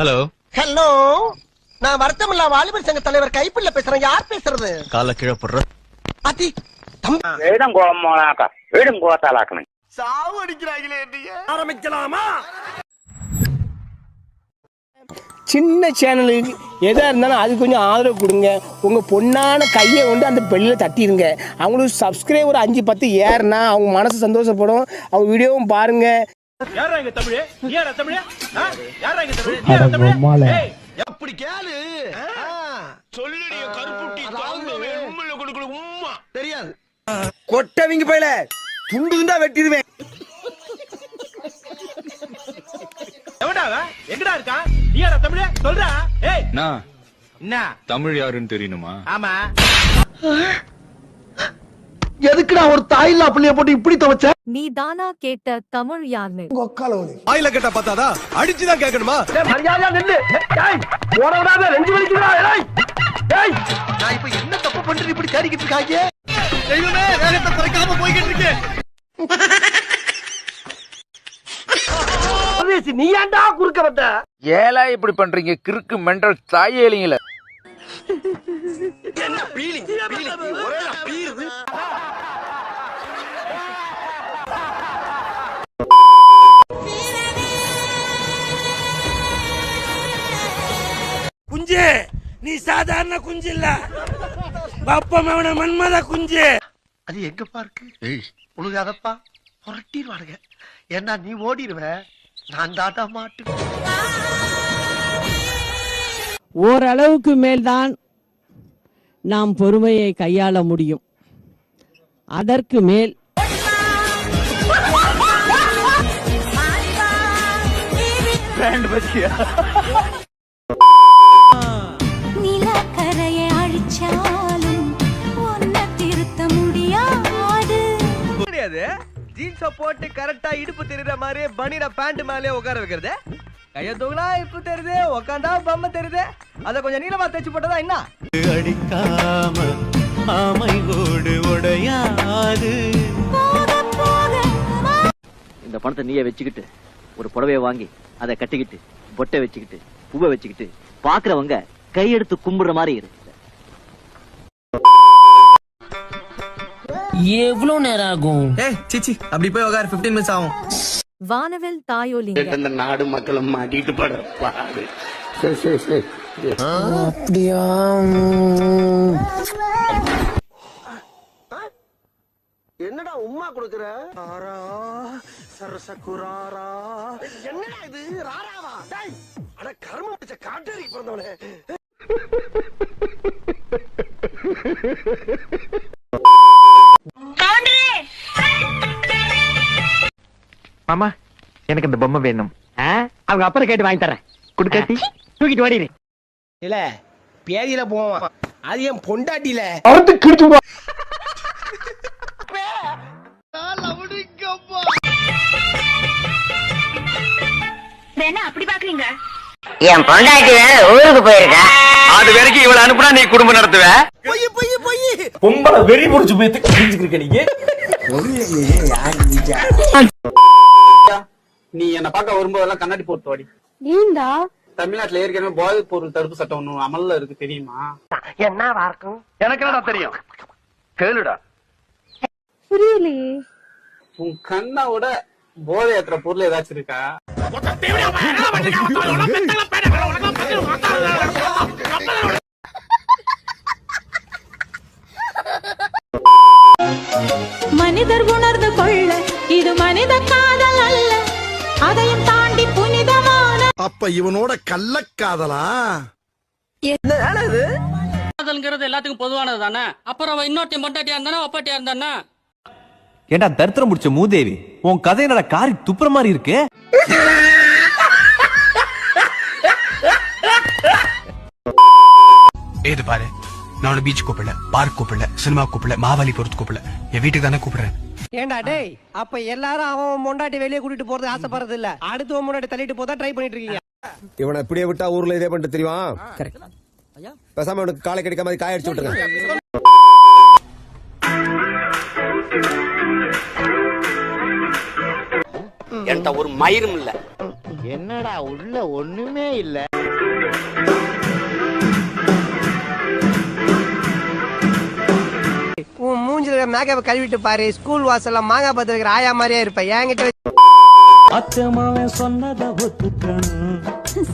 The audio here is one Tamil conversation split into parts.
ஹலோ ஹலோ நான் வருத்தம் இல்ல வாலிபர் சங்க தலைவர் கைப்பிள்ள பேசுறேன். யார் பேசுறது? கால கீழே போடுற. அதி வேடம் கோலமாக்கா வேடம் கோத்தாலாக்கணும் சாவு அடிக்கிறாங்களே ஆரம்பிக்கலாமா? சின்ன சேனலுக்கு எதாக இருந்தாலும் அது கொஞ்சம் ஆதரவு கொடுங்க. உங்கள் பொண்ணான கையை கொண்டு அந்த பெல்லில் தட்டிடுங்க அவங்களுக்கு சப்ஸ்கிரைபர் அஞ்சு பத்து ஏறுனா அவங்க மனசு சந்தோஷப்படும். அவங்க வீடியோவும் பாருங்கள் அப்படி கேளு. சொல்லுடைய கருப்புட்டி தாங்கவே உண்மையில கொடுக்கல உம்மா. தெரியாது. கொட்டவிங்க போயில. துண்டு துண்டா வெட்டிடுவேன். எங்கடா இருக்கா? நீயாடா தமிழ? சொல்றா. ஏய். நான் என்ன? தமிழ் யாருன்னு தெரியணுமா? ஆமா. எதுக்குடா ஒரு தாயில்லா பிள்ளைய போட்டு இப்படி துவைச்ச? நீ தானா கேட்ட தமிழ் யார்னு ஆயில கட்ட பார்த்தாதா அடிச்சுதான் கேட்கணுமா? மரியாதையா நில்லு. விடாத நெஞ்சு வலிக்குதா டேய். டேய். நான் இப்ப என்ன தப்பு பண்ணிட்டு இப்படி தேடிக்கிட்டு இருக்காங்க? தெய்வமே வேகத்தை குறைக்காம போய்கிட்டு இருக்கேன் நீ ஏன்டா குறுக்க வந்த? ஏலா இப்படி பண்றீங்க? கிறுக்கு மெண்டல் தாயேலிங்கள என்ன பீலிங் பீலிங் ஒரே பீருது சாதாரண குஞ்சு இல்ல. பப்பம் அவன மன்மத குஞ்சு. அது எங்கப்பா இருக்கு? உழுகாதப்பா புரட்டிடுவானுங்க. ஏன்னா நீ ஓடிடுவ நான் தாட்டா மாட்டு ஓரளவுக்கு மேல்தான் நாம் பொறுமையை கையாள முடியும். அதற்கு மேல் நிலக்கரையை ஒன்ன திருத்த முடியாது. கிடையாது ஜீன்ஸ போட்டு கரெக்டா இடுப்பு தெரியுற மாதிரி பனில பேண்ட் மேலே உட்கார வைக்கிறது. கைய தூக்குனா இப்பு தெரியுது உக்காந்தா பம்ம தெரியுது. அத கொஞ்சம் நீளமா தைச்சு போட்டதா என்ன? அடிக்காம ஆமை ஓடு உடையாது. இந்த பணத்தை நீயே வச்சுக்கிட்டு ஒரு புடவைய வாங்கி அதை கட்டிக்கிட்டு பொட்டை வச்சுக்கிட்டு பூவை வச்சுக்கிட்டு பாக்குறவங்க கையெடுத்து கும்பிடுற மாதிரி இருக்கு எவ்வளவு நேரம் ஆகும்? ஏய் சிச்சி அப்படி போய் உட்கார 15 மினிட்ஸ் ஆகும். வானவில் தாயோலிங்க. இந்த நாடு மக்களும் மாட்டிட்டு பாடு. சரி சரி சரி. அப்படியா? என்னடா உம்மா கொடுக்குற? ஆரா சரசகுராரா. என்னடா இது? ராராவா? டேய் அட கர்மம் பிடிச்ச காட்டேரி பிறந்தவனே. மாமா எனக்கு இந்த பொம்மை வேணும். அவங்க அப்புறம் கேட்டு வாங்கி தரேன். குடுக்கட்டி தூக்கிட்டு ஓடிடு இல்ல பேதியில போவான். அது என் பொண்டாட்டியில. என் பொண்டாட்டி வேற ஊருக்கு போயிருக்கா. அது வரைக்கும் இவள அனுப்புனா நீ குடும்பம் நடத்துவ? பொம்பளை வெறி புடிச்சு போய் புரிஞ்சுக்கிருக்க நீங்க நீ. என்ன பார்க்க வரும்போதெல்லாம் கண்ணாடி போட்டு வாடி. ஏண்டா? தமிழ்நாட்டுல ஏற்கனவே போதைப் பொருள் தடுப்பு சட்டம் ஒண்ணு அமல்ல இருக்கு தெரியுமா? என்னவா இருக்கும்? எனக்கு என்னடா தெரியும். கேளுடா. புரியலையே. உன் கண்ணை விட போதை ஏத்துற பொருள் ஏதாச்சும் இருக்கா? மனித காதல் அல்ல. அதையும் தாண்டி புனிதமான அப்ப இவனோட கள்ளக்காதலா காதல்ங்கிறது எல்லாத்துக்கும் பொதுவானது தானே? அப்புறம் இன்னொருத்தையும் பொண்டாட்டியா இருந்தானே ஒப்பாட்டியா இருந்தானே? ஏண்டா தரித்திரம் முடிச்ச மூதேவி உன் கதை என்னடா காரி துப்புற மாதிரி இருக்கு? ஏது பாரு? நான் உன்னை பீச் கூப்பிடல பார்க் கூப்பிடல சினிமா கூப்பிடல மாவாலி பொறுத்து கூப்பிடல. என் வீட்டுக்கு தானே கூப்பிடுறேன். ஏண்டா டேய் அப்ப எல்லாரும் அவன் பொண்டாட்டி வெளியே கூட்டிட்டு போறது ஆசைப்படுறது இல்ல அடுத்து முன்னாடி தள்ளிட்டு போதா ட்ரை பண்ணிட்டு இருக்கீங்க? இவனை இப்படியே விட்டா ஊர்ல இதே பண்ணிட்டு தெரியுமா? பேசாம இவனுக்கு காலை கிடைக்காம மாதிரி காய அடிச்சு விட்டுருங்க. என்கிட்ட ஒரு மயிரும் இல்ல. என்னடா உள்ள ஒண்ணுமே இல்ல. உன் மூஞ்சில மேக்கப் கழுவிட்டு பாரு. ஸ்கூல் வாசல்ல மாங்காய் பத்து வைக்கிற ஆயா மாதிரியே இருப்ப. என்கிட்ட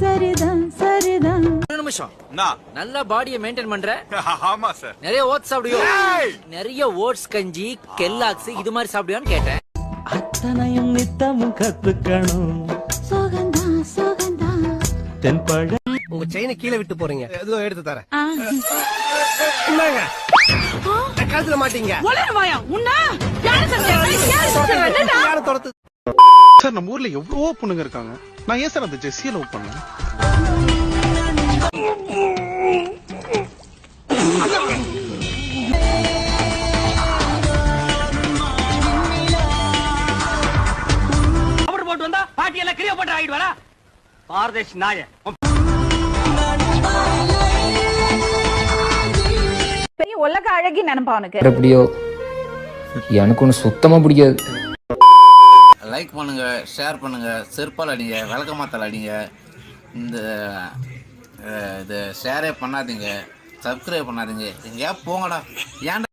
சரிதான் சரிதான். நிமிஷம். நல்ல பாடியை மெயின்டைன் பண்ற? ஆமா சார் நிறைய ஓட்ஸ் சாப்பிடுவியோ? நிறைய ஓட்ஸ் கஞ்சி கெல்லாக்ஸ் இது மாதிரி சாப்பிடுவியான்னு கேட்டேன். அத்தனையும் நித்தமும் கத்துக்கணும். சோகந்தா சோகந்தா. உங்க செயினை கீழே விட்டு போறீங்க. ஏதோ எடுத்து தரேன் கழுத்துல மாட்டீங்க. சார்? நம்ம ஊர்ல எவ்வளவோ பொண்ணுங்க இருக்காங்க? நான் ஏன் சார் அந்த ஜெஸ்ஸியை லவ் பண்ணேன்? அவர் போட்டு வந்தா பாட்டி எல்லாம் கிரிய போட்டு ஆகிடுவாரா பாரதேஷ் நாய பெரிய உலக அழகி நினைப்பா அவனுக்கு. எப்படியோ? எனக்கு ஒன்று சுத்தமா பிடிக்காது. லைக் பண்ணுங்க ஷேர் பண்ணுங்க செருப்பால் அடிங்க விளக்கமாத்தால் அடிங்க. இந்த அஹ், இது ஷேரே பண்ணாதீங்க சப்ஸ்கிரைப் பண்ணாதீங்க. எங்கேயா போங்கடா. ஏன்டா